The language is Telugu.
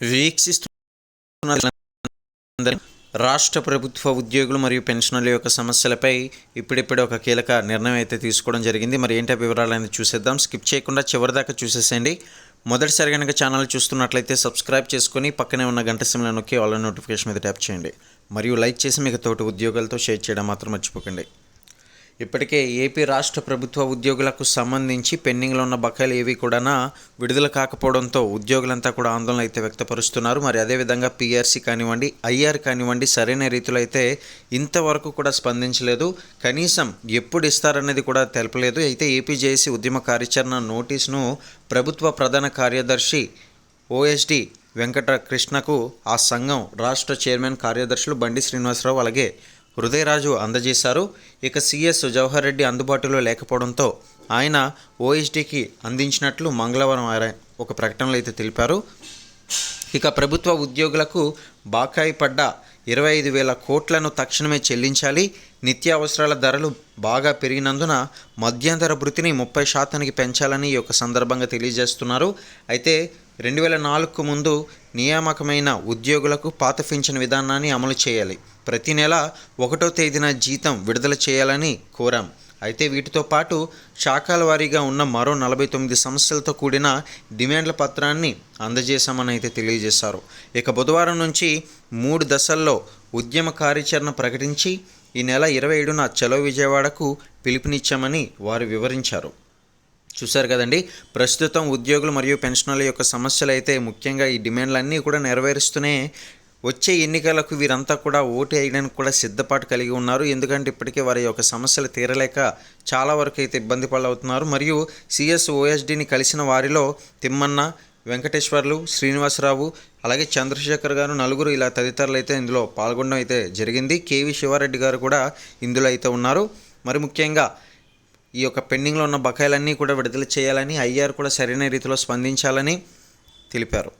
వీక్షిస్తున్న రాష్ట్ర ప్రభుత్వ ఉద్యోగులు మరియు పెన్షనర్ల యొక్క సమస్యలపై ఇప్పుడిప్పుడే ఒక కీలక నిర్ణయం అయితే తీసుకోవడం జరిగింది. మరి ఏంటి వివరాలు వివరాలని చూసేద్దాం. స్కిప్ చేయకుండా చివరిదాకా చూసేసేయండి. మొదటిసారి కనుక ఛానల్ చూస్తున్నట్లయితే సబ్స్క్రైబ్ చేసుకుని పక్కనే ఉన్న గంట సిమ్లో నొక్కి ఆల్ నోటిఫికేషన్ మీద ట్యాప్ చేయండి. మరియు లైక్ చేసి మీకు తోటి ఉద్యోగాలతో షేర్ చేయడం మాత్రం మర్చిపోకండి. ఇప్పటికే ఏపీ రాష్ట్ర ప్రభుత్వ ఉద్యోగులకు సంబంధించి పెండింగ్లో ఉన్న బకాయిలు ఏవి కూడా విడుదల కాకపోవడంతో ఉద్యోగులంతా కూడా ఆందోళన అయితే వ్యక్తపరుస్తున్నారు. మరి అదేవిధంగా పీఆర్సీ కానివ్వండి ఐఆర్ కానివ్వండి సరైన రీతిలో అయితే ఇంతవరకు కూడా స్పందించలేదు. కనీసం ఎప్పుడు ఇస్తారనేది కూడా తెలపలేదు. అయితే ఏపీజేఏసీ ఉద్యమ కార్యాచరణ నోటీస్ను ప్రభుత్వ ప్రధాన కార్యదర్శి ఓఎస్డి వెంకట కృష్ణకు ఆ సంఘం రాష్ట్ర చైర్మన్ కార్యదర్శులు బండి శ్రీనివాసరావు అలాగే హృదయరాజు అందజేశారు. ఇక సిఎస్ జవహర్ రెడ్డి అందుబాటులో లేకపోవడంతో ఆయన ఓఎస్డీకి అందించినట్లు మంగళవారం ఆయన ఒక ప్రకటనలో అయితే తెలిపారు. ఇక ప్రభుత్వ ఉద్యోగులకు బాకాయి పడ్డ ఇరవై ఐదు వేల కోట్లను తక్షణమే చెల్లించాలి. నిత్యావసరాల ధరలు బాగా పెరిగినందున మధ్యంతర భృతిని ముప్పై శాతానికి పెంచాలని ఈ యొక్క సందర్భంగా తెలియజేస్తున్నారు. అయితే రెండు వేల నాలుగుకు ముందు నియామకమైన ఉద్యోగులకు పాత పింఛన్ విధానాన్ని అమలు చేయాలి. ప్రతి నెల ఒకటో తేదీన జీతం విడుదల చేయాలని కోరాం. అయితే వీటితో పాటు శాఖల వారీగా ఉన్న మరో నలభై తొమ్మిది సమస్యలతో కూడిన డిమాండ్ల పత్రాన్ని అందజేశామని అయితే తెలియజేశారు. ఇక బుధవారం నుంచి మూడు దశల్లో ఉద్యమ కార్యాచరణ ప్రకటించి ఈ నెల ఇరవై ఏడున చలో విజయవాడకు పిలుపునిచ్చామని వారు వివరించారు. చూశారు కదండి. ప్రస్తుతం ఉద్యోగులు మరియు పెన్షనర్ల యొక్క సమస్యలు అయితే ముఖ్యంగా ఈ డిమాండ్లన్నీ కూడా నెరవేరుస్తూనే వచ్చే ఎన్నికలకు వీరంతా కూడా ఓటు వేయడానికి కూడా సిద్ధపాటు కలిగి ఉన్నారు. ఎందుకంటే ఇప్పటికే వారి యొక్క సమస్యలు తీరలేక చాలా వరకు అయితే ఇబ్బంది పాలవుతున్నారు. మరియు సిఎస్ ఓఎస్డిని కలిసిన వారిలో తిమ్మన్న వెంకటేశ్వర్లు శ్రీనివాసరావు అలాగే చంద్రశేఖర్ గారు నలుగురు ఇలా తదితరులు అయితే ఇందులో పాల్గొనడం అయితే జరిగింది. కేవి శివారెడ్డి గారు కూడా ఇందులో అయితే ఉన్నారు. మరి ముఖ్యంగా ఈ యొక్క పెండింగ్లో ఉన్న బకాయిలన్నీ కూడా విడుదల చేయాలని ఐఆర్ కూడా సరైన రీతిలో స్పందించాలని తెలిపారు.